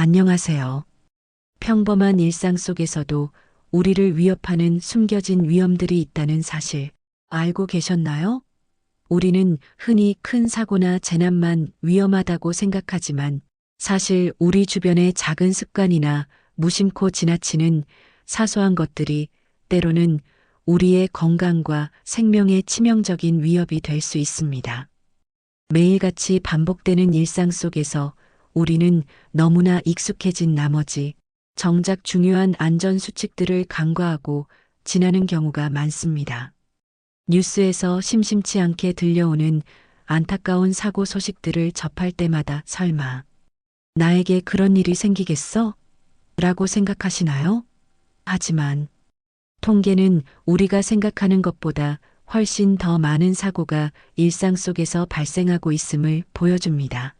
안녕하세요. 평범한 일상 속에서도 우리를 위협하는 숨겨진 위험들이 있다는 사실 알고 계셨나요? 우리는 흔히 큰 사고나 재난만 위험하다고 생각하지만 사실 우리 주변의 작은 습관이나 무심코 지나치는 사소한 것들이 때로는 우리의 건강과 생명에 치명적인 위협이 될 수 있습니다. 매일같이 반복되는 일상 속에서 우리는 너무나 익숙해진 나머지 정작 중요한 안전 수칙들을 간과하고 지나는 경우가 많습니다. 뉴스에서 심심치 않게 들려오는 안타까운 사고 소식들을 접할 때마다 설마 나에게 그런 일이 생기겠어? 라고 생각하시나요? 하지만 통계는 우리가 생각하는 것보다 훨씬 더 많은 사고가 일상 속에서 발생하고 있음을 보여줍니다.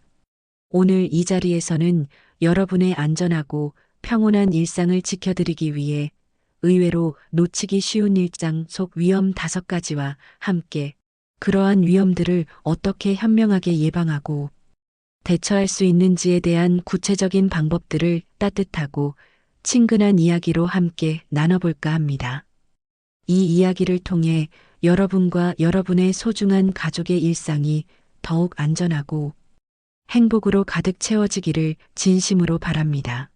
오늘 이 자리에서는 여러분의 안전하고 평온한 일상을 지켜드리기 위해 의외로 놓치기 쉬운 일장 속 위험 다섯 가지와 함께 그러한 위험들을 어떻게 현명하게 예방하고 대처할 수 있는지에 대한 구체적인 방법들을 따뜻하고 친근한 이야기로 함께 나눠볼까 합니다. 이 이야기를 통해 여러분과 여러분의 소중한 가족의 일상이 더욱 안전하고 행복으로 가득 채워지기를 진심으로 바랍니다.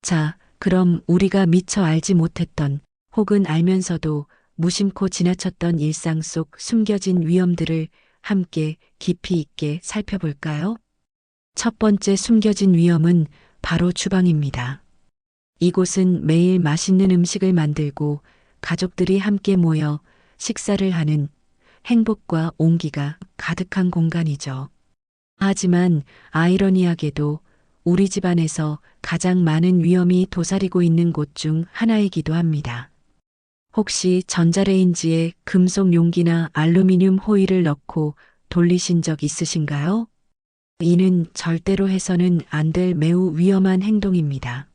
자, 그럼 우리가 미처 알지 못했던 혹은 알면서도 무심코 지나쳤던 일상 속 숨겨진 위험들을 함께 깊이 있게 살펴볼까요? 첫 번째 숨겨진 위험은 바로 주방입니다. 이곳은 매일 맛있는 음식을 만들고 가족들이 함께 모여 식사를 하는 행복과 온기가 가득한 공간이죠. 하지만 아이러니하게도 우리 집안에서 가장 많은 위험이 도사리고 있는 곳 중 하나이기도 합니다. 혹시 전자레인지에 금속 용기나 알루미늄 호일을 넣고 돌리신 적 있으신가요? 이는 절대로 해서는 안 될 매우 위험한 행동입니다.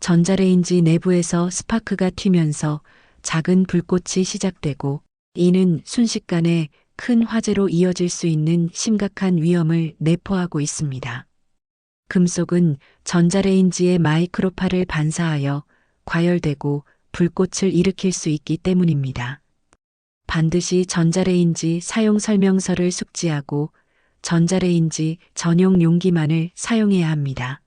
전자레인지 내부에서 스파크가 튀면서 작은 불꽃이 시작되고 이는 순식간에 큰 화재로 이어질 수 있는 심각한 위험을 내포하고 있습니다. 금속은 전자레인지의 마이크로파를 반사하여 과열되고 불꽃을 일으킬 수 있기 때문입니다. 반드시 전자레인지 사용 설명서를 숙지하고 전자레인지 전용 용기만을 사용해야 합니다.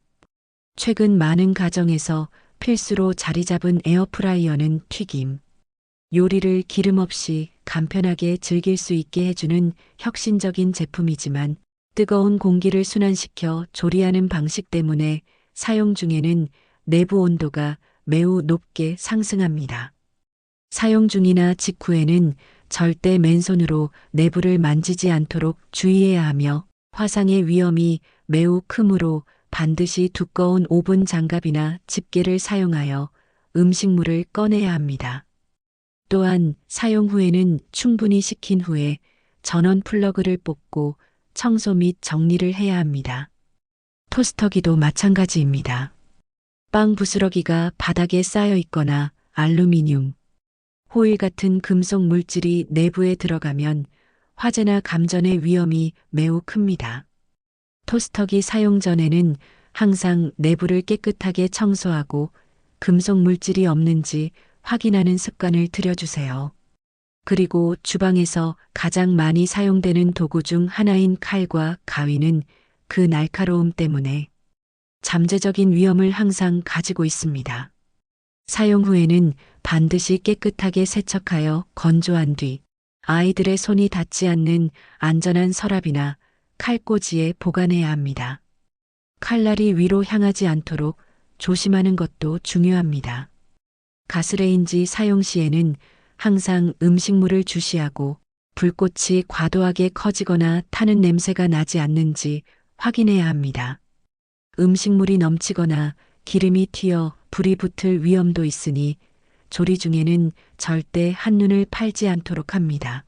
최근 많은 가정에서 필수로 자리 잡은 에어프라이어는 튀김, 요리를 기름 없이 간편하게 즐길 수 있게 해주는 혁신적인 제품이지만 뜨거운 공기를 순환시켜 조리하는 방식 때문에 사용 중에는 내부 온도가 매우 높게 상승합니다. 사용 중이나 직후에는 절대 맨손으로 내부를 만지지 않도록 주의해야 하며 화상의 위험이 매우 크므로 반드시 두꺼운 오븐 장갑이나 집게를 사용하여 음식물을 꺼내야 합니다. 또한 사용 후에는 충분히 식힌 후에 전원 플러그를 뽑고 청소 및 정리를 해야 합니다. 토스터기도 마찬가지입니다. 빵 부스러기가 바닥에 쌓여 있거나 알루미늄, 호일 같은 금속 물질이 내부에 들어가면 화재나 감전의 위험이 매우 큽니다. 토스터기 사용 전에는 항상 내부를 깨끗하게 청소하고 금속 물질이 없는지 확인하는 습관을 들여주세요. 그리고 주방에서 가장 많이 사용되는 도구 중 하나인 칼과 가위는 그 날카로움 때문에 잠재적인 위험을 항상 가지고 있습니다. 사용 후에는 반드시 깨끗하게 세척하여 건조한 뒤 아이들의 손이 닿지 않는 안전한 서랍이나 칼꽂이에 보관해야 합니다. 칼날이 위로 향하지 않도록 조심하는 것도 중요합니다. 가스레인지 사용 시에는 항상 음식물을 주시하고 불꽃이 과도하게 커지거나 타는 냄새가 나지 않는지 확인해야 합니다. 음식물이 넘치거나 기름이 튀어 불이 붙을 위험도 있으니 조리 중에는 절대 한눈을 팔지 않도록 합니다.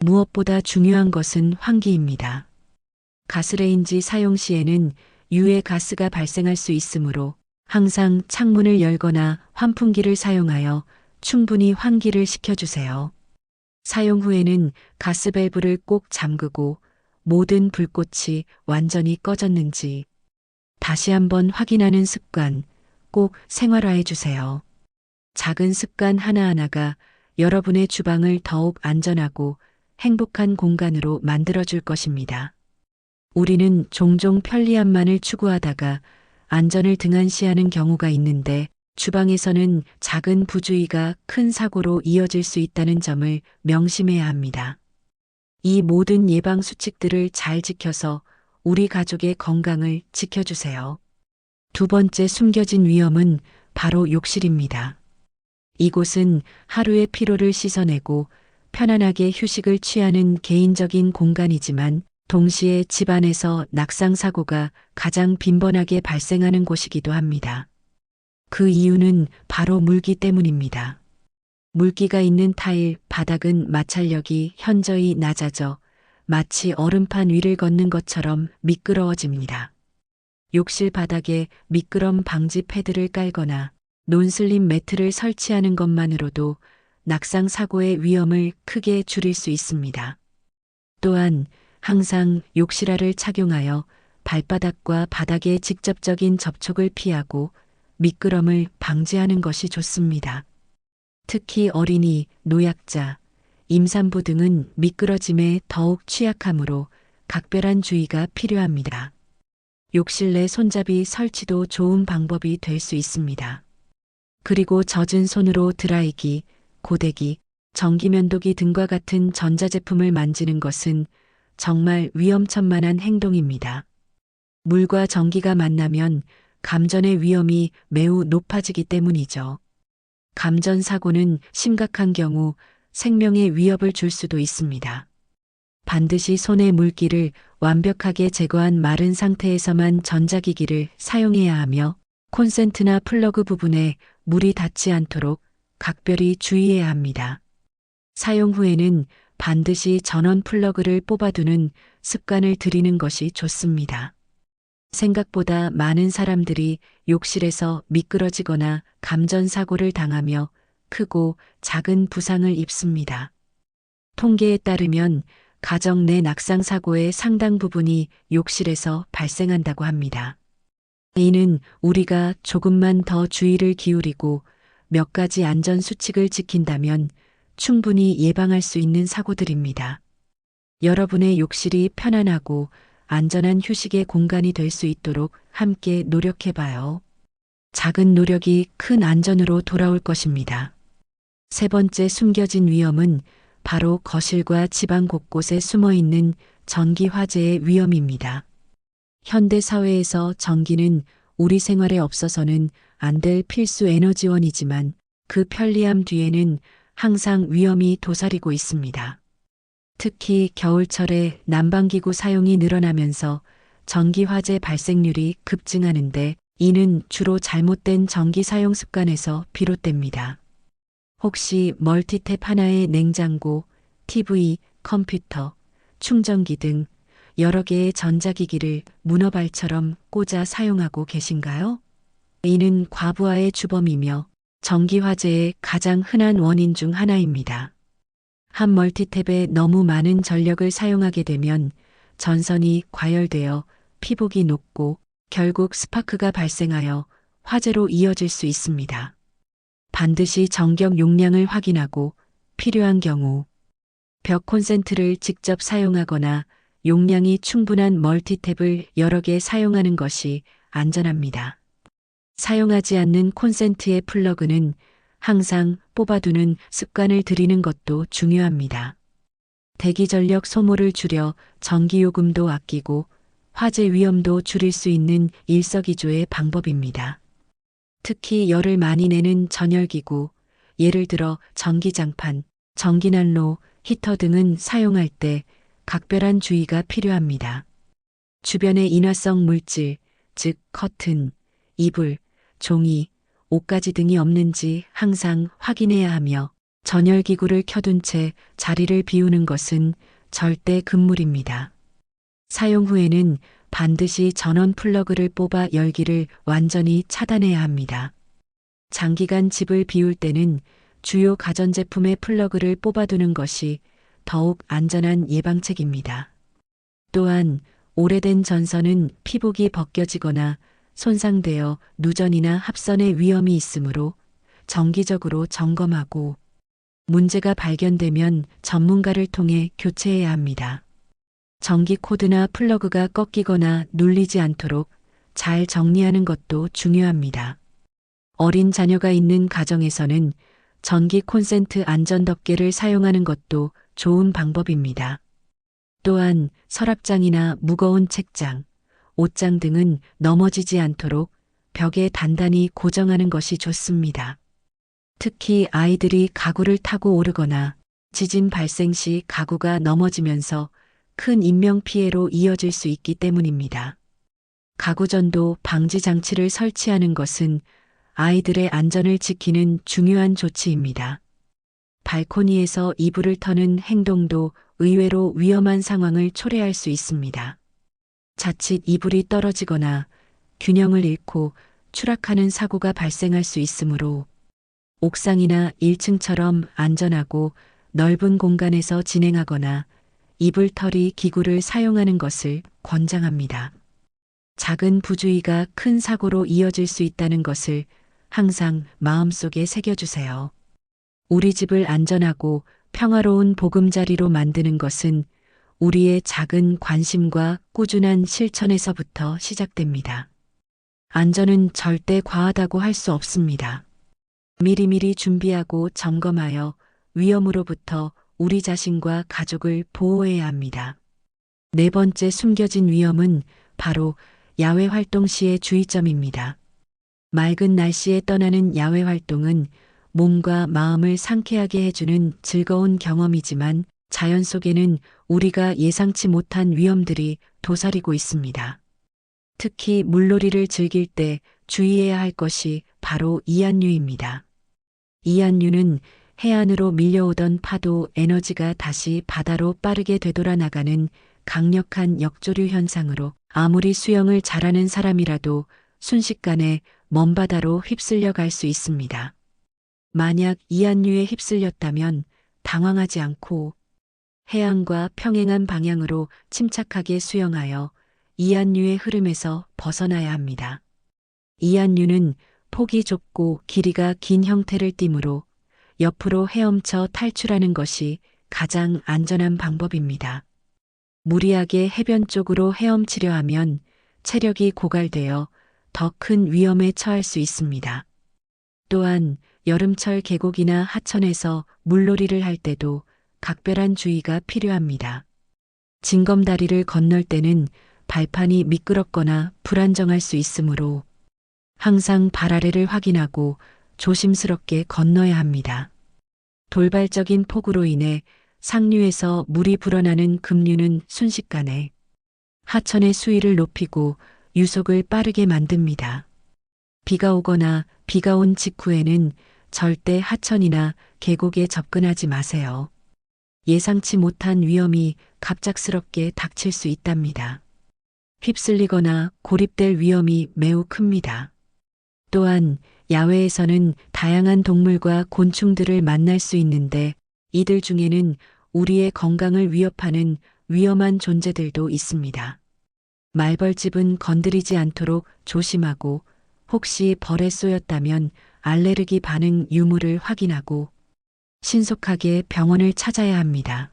무엇보다 중요한 것은 환기입니다. 가스레인지 사용 시에는 유해 가스가 발생할 수 있으므로 항상 창문을 열거나 환풍기를 사용하여 충분히 환기를 시켜주세요. 사용 후에는 가스밸브를 꼭 잠그고 모든 불꽃이 완전히 꺼졌는지 다시 한번 확인하는 습관 꼭 생활화해 주세요. 작은 습관 하나하나가 여러분의 주방을 더욱 안전하고 행복한 공간으로 만들어 줄 것입니다. 우리는 종종 편리함만을 추구하다가 안전을 등한시하는 경우가 있는데 주방에서는 작은 부주의가 큰 사고로 이어질 수 있다는 점을 명심해야 합니다. 이 모든 예방 수칙들을 잘 지켜서 우리 가족의 건강을 지켜주세요. 두 번째 숨겨진 위험은 바로 욕실입니다. 이곳은 하루의 피로를 씻어내고 편안하게 휴식을 취하는 개인적인 공간이지만 동시에 집안에서 낙상 사고가 가장 빈번하게 발생하는 곳이기도 합니다. 그 이유는 바로 물기 때문입니다. 물기가 있는 타일 바닥은 마찰력이 현저히 낮아져 마치 얼음판 위를 걷는 것처럼 미끄러워집니다. 욕실 바닥에 미끄럼 방지 패드를 깔거나 논슬림 매트를 설치하는 것만으로도 낙상 사고의 위험을 크게 줄일 수 있습니다. 또한 항상 욕실화를 착용하여 발바닥과 바닥의 직접적인 접촉을 피하고 미끄럼을 방지하는 것이 좋습니다. 특히 어린이, 노약자, 임산부 등은 미끄러짐에 더욱 취약하므로 각별한 주의가 필요합니다. 욕실 내 손잡이 설치도 좋은 방법이 될 수 있습니다. 그리고 젖은 손으로 드라이기, 고데기, 전기면도기 등과 같은 전자제품을 만지는 것은 정말 위험천만한 행동입니다. 물과 전기가 만나면 감전의 위험이 매우 높아지기 때문이죠. 감전 사고는 심각한 경우 생명의 위협을 줄 수도 있습니다. 반드시 손의 물기를 완벽하게 제거한 마른 상태에서만 전자기기를 사용해야 하며 콘센트나 플러그 부분에 물이 닿지 않도록 각별히 주의해야 합니다. 사용 후에는 반드시 전원 플러그를 뽑아두는 습관을 들이는 것이 좋습니다. 생각보다 많은 사람들이 욕실에서 미끄러지거나 감전사고를 당하며 크고 작은 부상을 입습니다. 통계에 따르면 가정 내 낙상사고의 상당 부분이 욕실에서 발생한다고 합니다. 이는 우리가 조금만 더 주의를 기울이고 몇 가지 안전 수칙을 지킨다면 충분히 예방할 수 있는 사고들입니다. 여러분의 욕실이 편안하고 안전한 휴식의 공간이 될 수 있도록 함께 노력해봐요. 작은 노력이 큰 안전으로 돌아올 것입니다. 세 번째 숨겨진 위험은 바로 거실과 집안 곳곳에 숨어 있는 전기 화재의 위험입니다. 현대 사회에서 전기는 우리 생활에 없어서는 안 될 필수 에너지원이지만 그 편리함 뒤에는 항상 위험이 도사리고 있습니다. 특히 겨울철에 난방기구 사용이 늘어나면서 전기 화재 발생률이 급증하는데 이는 주로 잘못된 전기 사용 습관에서 비롯됩니다. 혹시 멀티탭 하나에 냉장고, TV, 컴퓨터, 충전기 등 여러 개의 전자기기를 문어발처럼 꽂아 사용하고 계신가요? 이는 과부하의 주범이며 전기 화재의 가장 흔한 원인 중 하나입니다. 한 멀티탭에 너무 많은 전력을 사용하게 되면 전선이 과열되어 피복이 녹고 결국 스파크가 발생하여 화재로 이어질 수 있습니다. 반드시 전격 용량을 확인하고 필요한 경우 벽 콘센트를 직접 사용하거나 용량이 충분한 멀티탭을 여러 개 사용하는 것이 안전합니다. 사용하지 않는 콘센트의 플러그는 항상 뽑아두는 습관을 들이는 것도 중요합니다. 대기 전력 소모를 줄여 전기요금도 아끼고 화재 위험도 줄일 수 있는 일석이조의 방법입니다. 특히 열을 많이 내는 전열기구, 예를 들어 전기장판, 전기난로, 히터 등은 사용할 때 각별한 주의가 필요합니다. 주변의 인화성 물질, 즉 커튼, 이불, 종이, 옷가지 등이 없는지 항상 확인해야 하며 전열기구를 켜둔 채 자리를 비우는 것은 절대 금물입니다. 사용 후에는 반드시 전원 플러그를 뽑아 열기를 완전히 차단해야 합니다. 장기간 집을 비울 때는 주요 가전제품의 플러그를 뽑아두는 것이 더욱 안전한 예방책입니다. 또한 오래된 전선은 피복이 벗겨지거나 손상되어 누전이나 합선의 위험이 있으므로 정기적으로 점검하고 문제가 발견되면 전문가를 통해 교체해야 합니다. 전기 코드나 플러그가 꺾이거나 눌리지 않도록 잘 정리하는 것도 중요합니다. 어린 자녀가 있는 가정에서는 전기 콘센트 안전 덮개를 사용하는 것도 좋은 방법입니다. 또한 서랍장이나 무거운 책장, 옷장 등은 넘어지지 않도록 벽에 단단히 고정하는 것이 좋습니다. 특히 아이들이 가구를 타고 오르거나 지진 발생 시 가구가 넘어지면서 큰 인명피해로 이어질 수 있기 때문입니다. 가구전도 방지 장치를 설치하는 것은 아이들의 안전을 지키는 중요한 조치입니다. 발코니에서 이불을 터는 행동도 의외로 위험한 상황을 초래할 수 있습니다. 자칫 이불이 떨어지거나 균형을 잃고 추락하는 사고가 발생할 수 있으므로 옥상이나 1층처럼 안전하고 넓은 공간에서 진행하거나 이불털이 기구를 사용하는 것을 권장합니다. 작은 부주의가 큰 사고로 이어질 수 있다는 것을 항상 마음속에 새겨주세요. 우리 집을 안전하고 평화로운 보금자리로 만드는 것은 우리의 작은 관심과 꾸준한 실천에서부터 시작됩니다. 안전은 절대 과하다고 할 수 없습니다. 미리미리 준비하고 점검하여 위험으로부터 우리 자신과 가족을 보호해야 합니다. 네 번째 숨겨진 위험은 바로 야외 활동 시의 주의점입니다. 맑은 날씨에 떠나는 야외 활동은 몸과 마음을 상쾌하게 해주는 즐거운 경험이지만 자연 속에는 우리가 예상치 못한 위험들이 도사리고 있습니다. 특히 물놀이를 즐길 때 주의해야 할 것이 바로 이안류입니다. 이안류는 해안으로 밀려오던 파도 에너지가 다시 바다로 빠르게 되돌아 나가는 강력한 역조류 현상으로 아무리 수영을 잘하는 사람이라도 순식간에 먼 바다로 휩쓸려 갈 수 있습니다. 만약 이안류에 휩쓸렸다면 당황하지 않고 해안과 평행한 방향으로 침착하게 수영하여 이안류의 흐름에서 벗어나야 합니다. 이안류는 폭이 좁고 길이가 긴 형태를 띠므로 옆으로 헤엄쳐 탈출하는 것이 가장 안전한 방법입니다. 무리하게 해변 쪽으로 헤엄치려 하면 체력이 고갈되어 더 큰 위험에 처할 수 있습니다. 또한 여름철 계곡이나 하천에서 물놀이를 할 때도 각별한 주의가 필요합니다. 징검다리를 건널 때는 발판이 미끄럽거나 불안정할 수 있으므로 항상 발 아래를 확인하고 조심스럽게 건너야 합니다. 돌발적인 폭우로 인해 상류에서 물이 불어나는 급류는 순식간에 하천의 수위를 높이고 유속을 빠르게 만듭니다. 비가 오거나 비가 온 직후에는 절대 하천이나 계곡에 접근하지 마세요. 예상치 못한 위험이 갑작스럽게 닥칠 수 있답니다. 휩쓸리거나 고립될 위험이 매우 큽니다. 또한 야외에서는 다양한 동물과 곤충들을 만날 수 있는데 이들 중에는 우리의 건강을 위협하는 위험한 존재들도 있습니다. 말벌집은 건드리지 않도록 조심하고 혹시 벌에 쏘였다면 알레르기 반응 유무를 확인하고 신속하게 병원을 찾아야 합니다.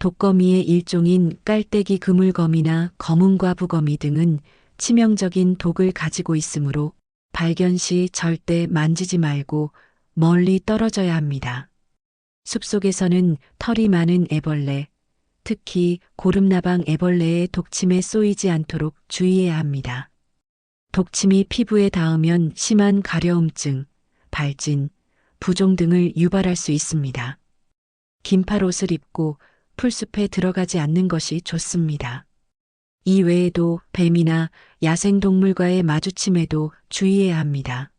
독거미의 일종인 깔때기 그물거미나 검은과부거미 등은 치명적인 독을 가지고 있으므로 발견 시 절대 만지지 말고 멀리 떨어져야 합니다. 숲속에서는 털이 많은 애벌레, 특히 고름나방 애벌레의 독침에 쏘이지 않도록 주의해야 합니다. 독침이 피부에 닿으면 심한 가려움증, 발진, 부종 등을 유발할 수 있습니다. 긴팔 옷을 입고 풀숲에 들어가지 않는 것이 좋습니다. 이 외에도 뱀이나 야생동물과의 마주침에도 주의해야 합니다.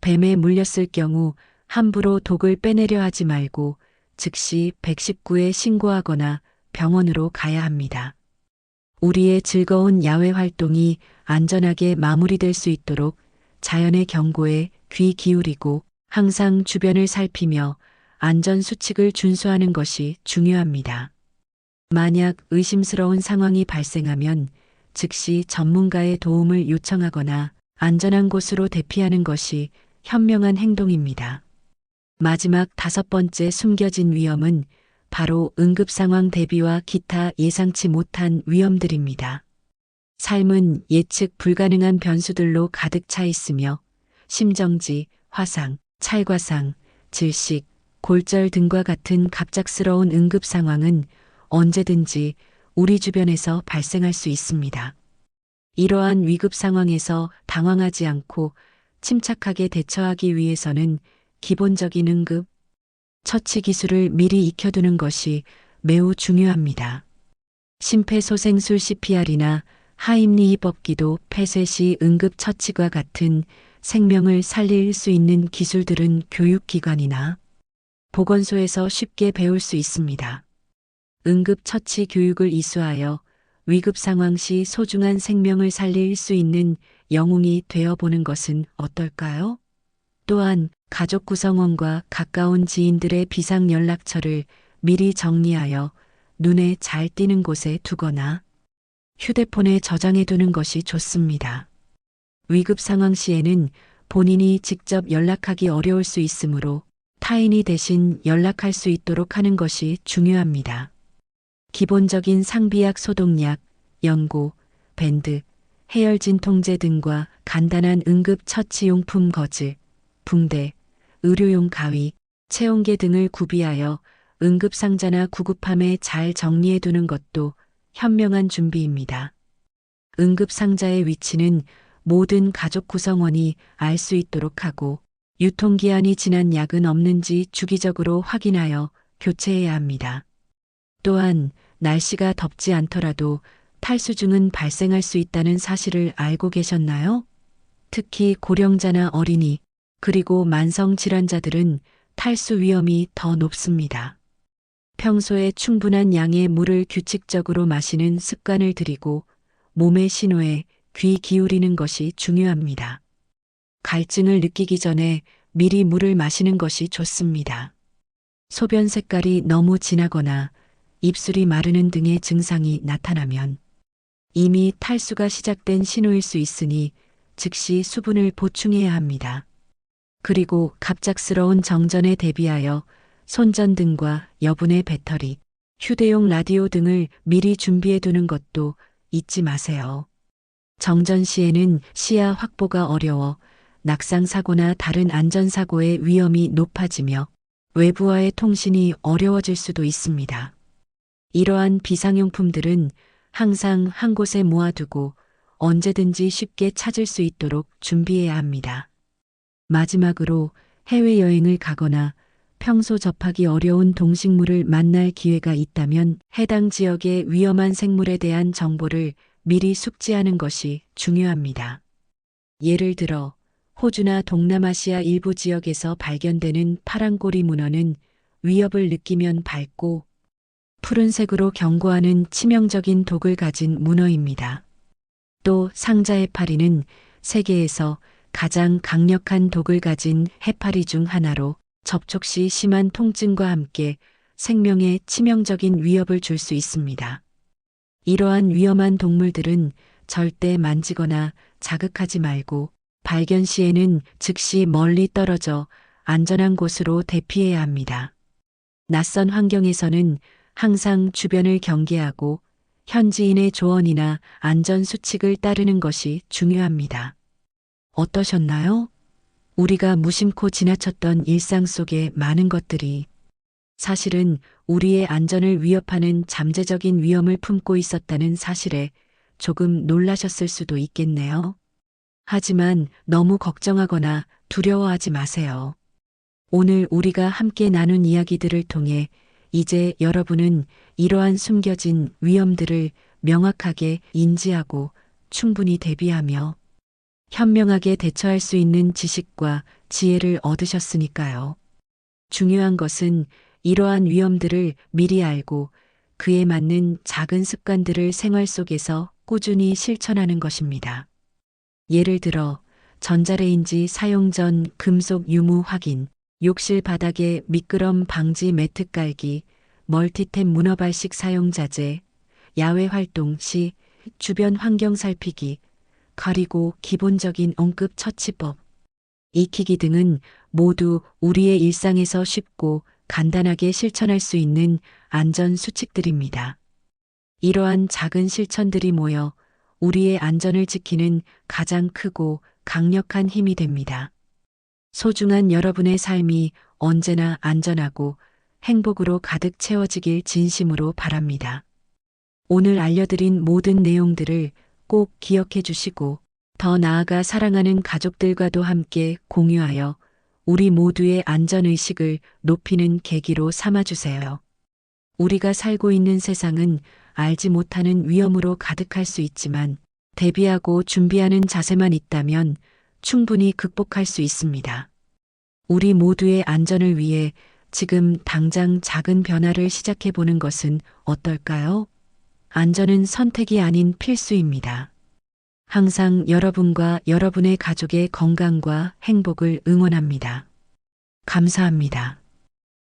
뱀에 물렸을 경우 함부로 독을 빼내려 하지 말고 즉시 119에 신고하거나 병원으로 가야 합니다. 우리의 즐거운 야외 활동이 안전하게 마무리될 수 있도록 자연의 경고에 귀 기울이고 항상 주변을 살피며 안전 수칙을 준수하는 것이 중요합니다. 만약 의심스러운 상황이 발생하면 즉시 전문가의 도움을 요청하거나 안전한 곳으로 대피하는 것이 현명한 행동입니다. 마지막 다섯 번째 숨겨진 위험은 바로 응급 상황 대비와 기타 예상치 못한 위험들입니다. 삶은 예측 불가능한 변수들로 가득 차 있으며 심정지, 화상, 찰과상, 질식, 골절 등과 같은 갑작스러운 응급 상황은 언제든지 우리 주변에서 발생할 수 있습니다. 이러한 위급 상황에서 당황하지 않고 침착하게 대처하기 위해서는 기본적인 응급 처치 기술을 미리 익혀두는 것이 매우 중요합니다. 심폐소생술 CPR이나 하임리히법기도 폐쇄 시 응급 처치과 같은 생명을 살릴 수 있는 기술들은 교육기관이나 보건소에서 쉽게 배울 수 있습니다. 응급 처치 교육을 이수하여 위급 상황 시 소중한 생명을 살릴 수 있는 영웅이 되어 보는 것은 어떨까요? 또한 가족 구성원과 가까운 지인들의 비상 연락처를 미리 정리하여 눈에 잘 띄는 곳에 두거나 휴대폰에 저장해 두는 것이 좋습니다. 위급 상황 시에는 본인이 직접 연락하기 어려울 수 있으므로 타인이 대신 연락할 수 있도록 하는 것이 중요합니다. 기본적인 상비약 소독약, 연고, 밴드, 해열 진 통제 등과 간단한 응급 처치용품 거즈, 붕대, 의료용 가위, 체온계 등을 구비하여 응급 상자나 구급함에 잘 정리해 두는 것도 현명한 준비입니다. 응급 상자의 위치는 모든 가족 구성원이 알 수 있도록 하고 유통기한이 지난 약은 없는지 주기적으로 확인하여 교체해야 합니다. 또한 날씨가 덥지 않더라도 탈수증은 발생할 수 있다는 사실을 알고 계셨나요? 특히 고령자나 어린이, 그리고 만성 질환자들은 탈수 위험이 더 높습니다. 평소에 충분한 양의 물을 규칙적으로 마시는 습관을 들이고 몸의 신호에 귀 기울이는 것이 중요합니다. 갈증을 느끼기 전에 미리 물을 마시는 것이 좋습니다. 소변 색깔이 너무 진하거나 입술이 마르는 등의 증상이 나타나면 이미 탈수가 시작된 신호일 수 있으니 즉시 수분을 보충해야 합니다. 그리고 갑작스러운 정전에 대비하여 손전등과 여분의 배터리, 휴대용 라디오 등을 미리 준비해 두는 것도 잊지 마세요. 정전 시에는 시야 확보가 어려워 낙상 사고나 다른 안전사고의 위험이 높아지며 외부와의 통신이 어려워질 수도 있습니다. 이러한 비상용품들은 항상 한 곳에 모아두고 언제든지 쉽게 찾을 수 있도록 준비해야 합니다. 마지막으로 해외여행을 가거나 평소 접하기 어려운 동식물을 만날 기회가 있다면 해당 지역의 위험한 생물에 대한 정보를 미리 숙지하는 것이 중요합니다. 예를 들어 호주나 동남아시아 일부 지역에서 발견되는 파랑꼬리 문어는 위협을 느끼면 밝고 푸른색으로 경고하는 치명적인 독을 가진 문어입니다. 또 상자 해파리는 세계에서 가장 강력한 독을 가진 해파리 중 하나로 접촉 시 심한 통증과 함께 생명에 치명적인 위협을 줄 수 있습니다. 이러한 위험한 동물들은 절대 만지거나 자극하지 말고 발견 시에는 즉시 멀리 떨어져 안전한 곳으로 대피해야 합니다. 낯선 환경에서는 항상 주변을 경계하고 현지인의 조언이나 안전 수칙을 따르는 것이 중요합니다. 어떠셨나요? 우리가 무심코 지나쳤던 일상 속의 많은 것들이 사실은 우리의 안전을 위협하는 잠재적인 위험을 품고 있었다는 사실에 조금 놀라셨을 수도 있겠네요. 하지만 너무 걱정하거나 두려워하지 마세요. 오늘 우리가 함께 나눈 이야기들을 통해 이제 여러분은 이러한 숨겨진 위험들을 명확하게 인지하고 충분히 대비하며 현명하게 대처할 수 있는 지식과 지혜를 얻으셨으니까요. 중요한 것은 이러한 위험들을 미리 알고 그에 맞는 작은 습관들을 생활 속에서 꾸준히 실천하는 것입니다. 예를 들어 전자레인지 사용 전 금속 유무 확인, 욕실 바닥에 미끄럼 방지 매트 깔기, 멀티탭 문어발식 사용 자제, 야외 활동 시 주변 환경 살피기, 그리고 기본적인 응급 처치법, 익히기 등은 모두 우리의 일상에서 쉽고 간단하게 실천할 수 있는 안전 수칙들입니다. 이러한 작은 실천들이 모여 우리의 안전을 지키는 가장 크고 강력한 힘이 됩니다. 소중한 여러분의 삶이 언제나 안전하고 행복으로 가득 채워지길 진심으로 바랍니다. 오늘 알려드린 모든 내용들을 꼭 기억해 주시고 더 나아가 사랑하는 가족들과도 함께 공유하여 우리 모두의 안전의식을 높이는 계기로 삼아주세요. 우리가 살고 있는 세상은 알지 못하는 위험으로 가득할 수 있지만 대비하고 준비하는 자세만 있다면 충분히 극복할 수 있습니다. 우리 모두의 안전을 위해 지금 당장 작은 변화를 시작해 보는 것은 어떨까요? 안전은 선택이 아닌 필수입니다. 항상 여러분과 여러분의 가족의 건강과 행복을 응원합니다. 감사합니다.